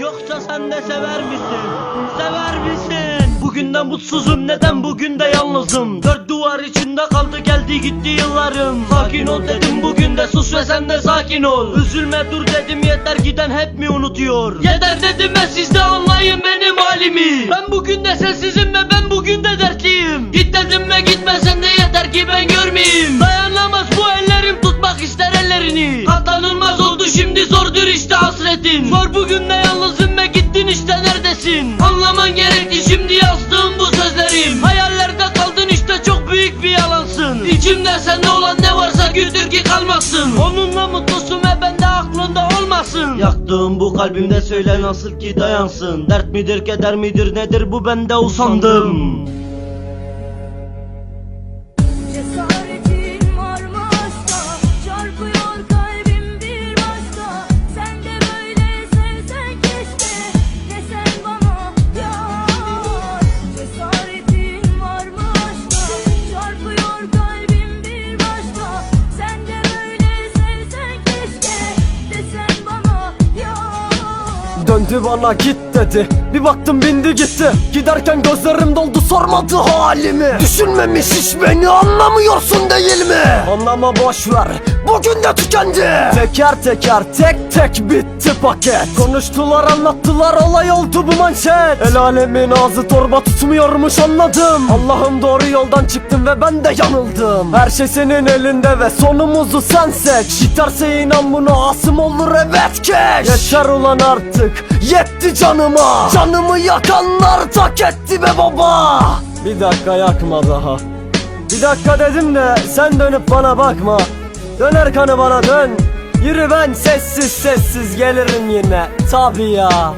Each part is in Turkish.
Yoksa sen de sever misin? Sever misin? Bugün de mutsuzum neden bugün de yalnızım? Dört duvar içinde kaldı geldi gitti yıllarım. Sakin ol dedim bugün de sus ve sen de sakin ol. Üzülme dur dedim yeter giden hep mi unutuyor? Yeter dedim ve siz de anlayın benim halimi. Ben bugün de sensizim ve ben bugün de dertliyim. Git dedim ve gitmesen de yeter ki ben görmeyeyim. Dayanamaz bu ellerim tutmak ister ellerini hasretin. Zor bugün de yalnızım ve gittin işte neredesin? Anlaman gerekti şimdi yazdığım bu sözlerim. Hayallerde kaldın işte çok büyük bir yalansın. İçimde sende olan ne varsa güldür ki kalmasın. Onunla mutlusun ve bende aklında olmasın. Yaktığım bu kalbimde söyle nasıl ki dayansın. Dert midir keder midir nedir bu? Bende usandım Döndü bana git dedi Bir baktım bindi gitti. Giderken gözlerim doldu sormadı halimi. Düşünmemiş hiç beni anlamıyorsun değil mi? Anlama boş ver. Bugün de tükendi. Teker teker tek tek bitti paket. Konuştular anlattılar olay oldu bu manşet. El alemin ağzı torba tutmuyormuş anladım. Allah'ım doğru yoldan çıktım ve ben de yanıldım. Her şey senin elinde ve sonumuzu sen seç. Giderse inan buna asım olur evet keş. Yeter ulan artık yetti canıma. Canımı yakanlar tak etti be baba. Bir dakika yakma daha. Bir dakika dedim de sen dönüp bana bakma. Döner kanı bana dön. Yürü ben sessiz sessiz gelirim yine. Tabi ya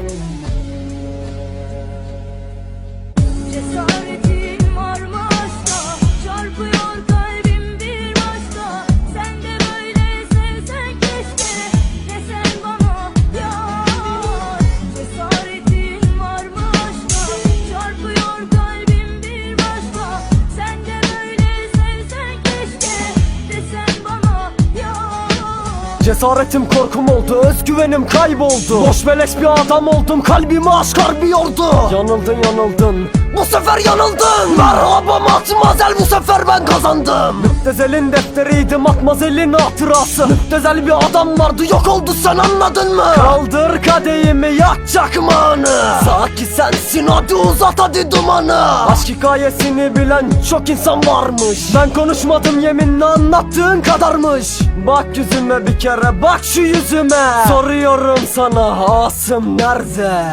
Cesaretim korkum oldu özgüvenim kayboldu. Boş beleş bir adam oldum kalbimi aşk harbiyordu Yanıldın yanıldın bu sefer yanıldın. Merhaba matmazel bu sefer ben kazandım. Müptezelin defteriydi matmazelin hatırası. Müptezel bir adam vardı yok oldu sen anladın mı? Kaldır kadehimi yak çakmağını. Saki sensin hadi uzat hadi dumanı. Aşk hikayesini bilen çok insan varmış. Ben konuşmadım yeminle anlattığın kadarmış. Bak yüzüme bir kere bak şu yüzüme. Soruyorum sana Asım nerede?